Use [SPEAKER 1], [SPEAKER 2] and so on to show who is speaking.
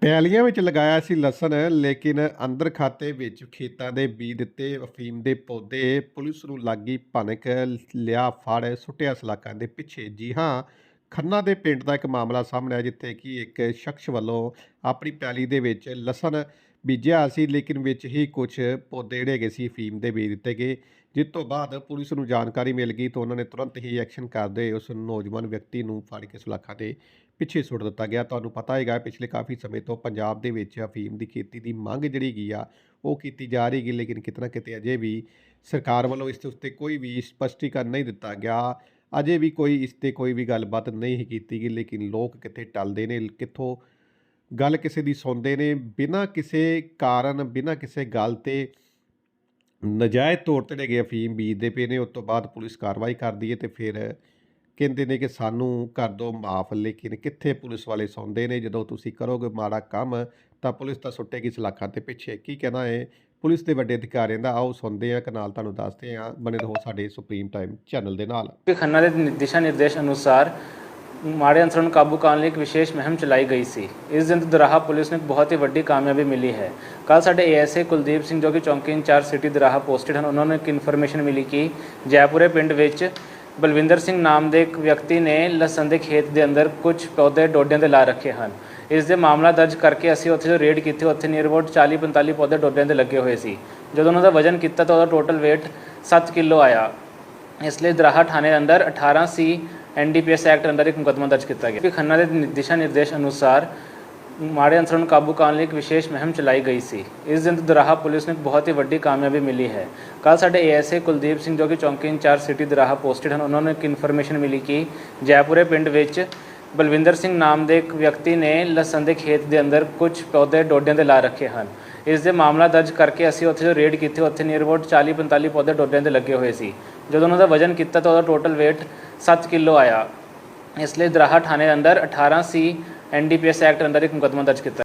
[SPEAKER 1] ਪੈਲੀਆਂ ਵਿੱਚ ਲਗਾਇਆ ਸੀ ਲਸਣ, ਲੇਕਿਨ ਅੰਦਰ ਖਾਤੇ ਵਿੱਚ ਖੇਤਾਂ ਦੇ ਬੀ ਦਿੱਤੇ, ਅਫੀਮ ਦੇ ਪੌਦੇ, ਪੁਲਿਸ ਨੂੰ ਲੱਗੀ ਭਨਕ ਲਿਆ ਫੜ, ਸੁੱਟਿਆ ਸਲਾਕਾਂ ਦੇ ਪਿੱਛੇ। ਜੀ ਹਾਂ, ਖੰਨਾ ਦੇ ਪਿੰਡ ਦਾ ਇੱਕ ਮਾਮਲਾ ਸਾਹਮਣੇ ਆਇਆ, ਜਿੱਥੇ ਕਿ ਇੱਕ ਸ਼ਖਸ ਵੱਲੋਂ ਆਪਣੀ ਪੈਲੀ ਦੇ ਵਿੱਚ ਲਸਣ ਬੀਜਿਆ ਸੀ, ਲੇਕਿਨ ਵਿੱਚ ਹੀ ਕੁਝ ਪੌਦੇ ਜਿਹੜੇ ਹੈਗੇ ਸੀ ਅਫੀਮ ਦੇ ਬੀਜ ਦਿੱਤੇ ਗਏ। ਜਿਸ ਤੋਂ ਬਾਅਦ ਪੁਲਿਸ ਨੂੰ ਜਾਣਕਾਰੀ ਮਿਲ ਗਈ ਤਾਂ ਉਹਨਾਂ ਨੇ ਤੁਰੰਤ ਹੀ ਐਕਸ਼ਨ ਕਰਦੇ ਉਸ ਨੌਜਵਾਨ ਵਿਅਕਤੀ ਨੂੰ ਫੜ ਕੇ ਸਲਾਖਾਂ ਦੇ ਪਿੱਛੇ ਸੁੱਟ ਦਿੱਤਾ ਗਿਆ। ਤੁਹਾਨੂੰ ਪਤਾ ਹੈਗਾ ਪਿਛਲੇ ਕਾਫੀ ਸਮੇਂ ਤੋਂ ਪੰਜਾਬ ਦੇ ਵਿੱਚ ਅਫੀਮ ਦੀ ਖੇਤੀ ਦੀ ਮੰਗ ਜਿਹੜੀ ਗਈ ਆ, ਉਹ ਕੀਤੀ ਜਾ ਰਹੀ ਗਈ ਲੇਕਿਨ ਕਿਤੇ ਨਾ ਕਿਤੇ ਅਜੇ ਵੀ ਸਰਕਾਰ ਵੱਲੋਂ ਇਸ ਦੇ ਉੱਤੇ ਕੋਈ ਵੀ ਸਪਸ਼ਟੀਕਰਨ ਨਹੀਂ ਦਿੱਤਾ ਗਿਆ। ਅਜੇ ਵੀ ਕੋਈ ਇਸ ਤੇ ਕੋਈ ਵੀ ਗੱਲਬਾਤ ਨਹੀਂ ਕੀਤੀ ਗਈ, ਲੇਕਿਨ ਲੋਕ ਕਿੱਥੇ ਟਲਦੇ ਨੇ, ਕਿੱਥੋਂ ਗੱਲ ਕਿਸੇ ਦੀ ਸੁਣਦੇ ਨੇ, ਬਿਨਾਂ ਕਿਸੇ ਕਾਰਨ, ਬਿਨਾਂ ਕਿਸੇ ਗੱਲ ਤੇ ਨਜਾਇਜ਼ ਤੌਰ ਤੇ ਗਏ ਅਫੀਮ ਬੀਜਦੇ ਪਏ ਨੇ, ਉਸ ਤੋਂ ਬਾਅਦ ਪੁਲਿਸ ਕਾਰਵਾਈ ਕਰਦੀ ਹੈ ਤੇ ਫਿਰ ਕਹਿੰਦੇ ਨੇ ਕਿ ਸਾਨੂੰ ਕਰ ਦਿਓ ਮਾਫ, ਲੇਕਿਨ ਕਿੱਥੇ ਪੁਲਿਸ ਵਾਲੇ ਸੌਂਦੇ ਨੇ? ਜਦੋਂ ਤੁਸੀਂ ਕਰੋਗੇ ਮਾੜਾ ਕੰਮ, ਤਾਂ ਪੁਲਿਸ ਤਾਂ ਸੁੱਟੇਗੀ ਸਲਾਖਾਂ ਤੇ ਪਿੱਛੇ। ਕੀ ਕਹਿਣਾ ਹੈ ਪੁਲਿਸ ਦੇ ਵੱਡੇ ਅਧਿਕਾਰੀਆਂ ਦਾ ਆਓ ਸੁਣਦੇ ਆ ਕਨਾਲ ਤੁਹਾਨੂੰ ਦੱਸਦੇ ਆ ਬਣੇ ਰਹੋ ਸਾਡੇ ਸੁਪਰੀਮ ਟਾਈਮ ਚੈਨਲ ਦੇ ਨਾਲ।
[SPEAKER 2] ਖੰਨਾ ਦੇ ਦਿਸ਼ਾ ਨਿਰਦੇਸ਼ ਅਨੁਸਾਰ ਮਾੜੇ ਅਨਸਰਾਂ ਨੂੰ ਕਾਬੂ ਕਰਨ ਲਈ ਇੱਕ ਵਿਸ਼ੇਸ਼ ਮੁਹਿੰਮ ਚਲਾਈ ਗਈ ਸੀ। ਇਸ ਦਿਨ ਦਰਾਹਾ ਪੁਲਿਸ ਨੂੰ ਇੱਕ ਬਹੁਤ ਹੀ ਵੱਡੀ ਕਾਮਯਾਬੀ ਮਿਲੀ ਹੈ। ਕੱਲ ਸਾਡੇ ਏਐਸਏ ਕੁਲਦੀਪ ਸਿੰਘ ਜੋ ਕਿ ਚੌਂਕੀ ਇੰਚਾਰਜ ਸਿਟੀ ਦਰਾਹਾ ਪੋਸਟਡ ਹਨ, ਉਹਨਾਂ ਨੂੰ ਇੱਕ ਇਨਫੋਰਮੇਸ਼ਨ ਮਿਲੀ ਕਿ ਜੈਪੁਰੇ ਪਿੰਡ ਵਿੱਚ ਬਲਵਿੰਦਰ ਸਿੰਘ ਨਾਮ ਦੇ ਇੱਕ ਵਿਅਕਤੀ ਨੇ ਲਸਣ ਦੇ ਖੇਤ ਦੇ ਅੰਦਰ ਕੁਝ ਪੌਦੇ ਡੋਡਿਆਂ ਦੇ ਲਾ ਰੱਖੇ ਹਨ। ਇਸ ਦੇ ਮਾਮਲਾ ਦਰਜ ਕਰਕੇ ਅਸੀਂ ਉੱਥੇ ਜੋ ਰੇਡ ਕੀਤੇ, ਉੱਥੇ ਨੀਅਰ ਅਬਾਊਟ 40 45 ਪੌਦੇ ਡੋਡਿਆਂ ਦੇ ਲੱਗੇ ਹੋਏ ਸੀ। ਜਦੋਂ ਉਹਨਾਂ ਦਾ ਵਜ਼ਨ ਕੀਤਾ ਤਾਂ ਉਹਦਾ ਟੋਟਲ weight 7 ਕਿਲੋ ਆਇਆ। ਇਸ ਲਈ ਦਰਾਹਾ ਥਾਣੇ ਅੰਦਰ 18 ਸੀ ਐਨਡੀਪੀਐਸ ਐਕਟ ਅੰਦਰ ਇੱਕ ਮੁਕੱਦਮਾ ਦਰਜ ਕੀਤਾ ਗਿਆ। ਕਿ ਖੰਨਾ ਦੇ ਦਿਸ਼ਾ ਨਿਰਦੇਸ਼ ਅਨੁਸਾਰ ਮਾੜੇ ਅਨਸਰਾਂ ਨੂੰ ਕਾਬੂ ਕਰਨ ਲਈ ਇੱਕ ਵਿਸ਼ੇਸ਼ ਮੁਹਿੰਮ ਚਲਾਈ ਗਈ ਸੀ। ਇਸ ਦਿਨ ਦਰਾਹਾ ਪੁਲਿਸ ਨੂੰ ਇੱਕ ਬਹੁਤ ਹੀ ਵੱਡੀ ਕਾਮਯਾਬੀ ਮਿਲੀ ਹੈ। ਕੱਲ ਸਾਡੇ ਏਐਸਏ ਕੁਲਦੀਪ ਸਿੰਘ ਜੋ ਕਿ ਚੌਂਕੀ ਇੰਚਾਰਜ ਸਿਟੀ ਦਰਾਹਾ ਪੋਸਟਡ ਹਨ, ਉਹਨਾਂ ਨੂੰ ਇੱਕ ਇਨਫੋਰਮੇਸ਼ਨ ਮਿਲੀ ਕਿ ਜੈਪੁਰੇ ਪਿੰਡ ਵਿੱਚ ਬਲਵਿੰਦਰ ਸਿੰਘ ਨਾਮ ਦੇ ਇੱਕ ਵਿਅਕਤੀ ਨੇ ਲਸਣ ਦੇ ਖੇਤ ਦੇ ਅੰਦਰ ਕੁਝ ਪੌਦੇ ਡੋਡਿਆਂ ਦੇ ਲਾ ਰੱਖੇ ਹਨ। ਇਸ ਦੇ ਮਾਮਲਾ ਦਰਜ ਕਰਕੇ ਅਸੀਂ ਉੱਥੇ ਜੋ ਰੇਡ ਕੀਤੀ, ਉੱਥੇ ਨੀਅਰ ਅਬਾਊਟ 40 45 ਪੌਦੇ ਡੋਡਿਆਂ ਦੇ ਲੱਗੇ ਹੋਏ ਸੀ। ਜਦੋਂ ਉਹਨਾਂ ਦਾ ਵਜ਼ਨ ਕੀਤਾ ਤਾਂ ਉਹਦਾ ਟੋਟਲ weight 7 ਕਿਲੋ ਆਇਆ। ਇਸ ਲਈ ਦਰਾਹਾ ਥਾਣੇ ਅੰਦਰ 18 ਸੀ ਐਨਡੀਪੀਐਸ ਐਕਟ ਅੰਦਰ ਇੱਕ ਮੁਕੱਦਮਾ ਦਰਜ ਕੀਤਾ।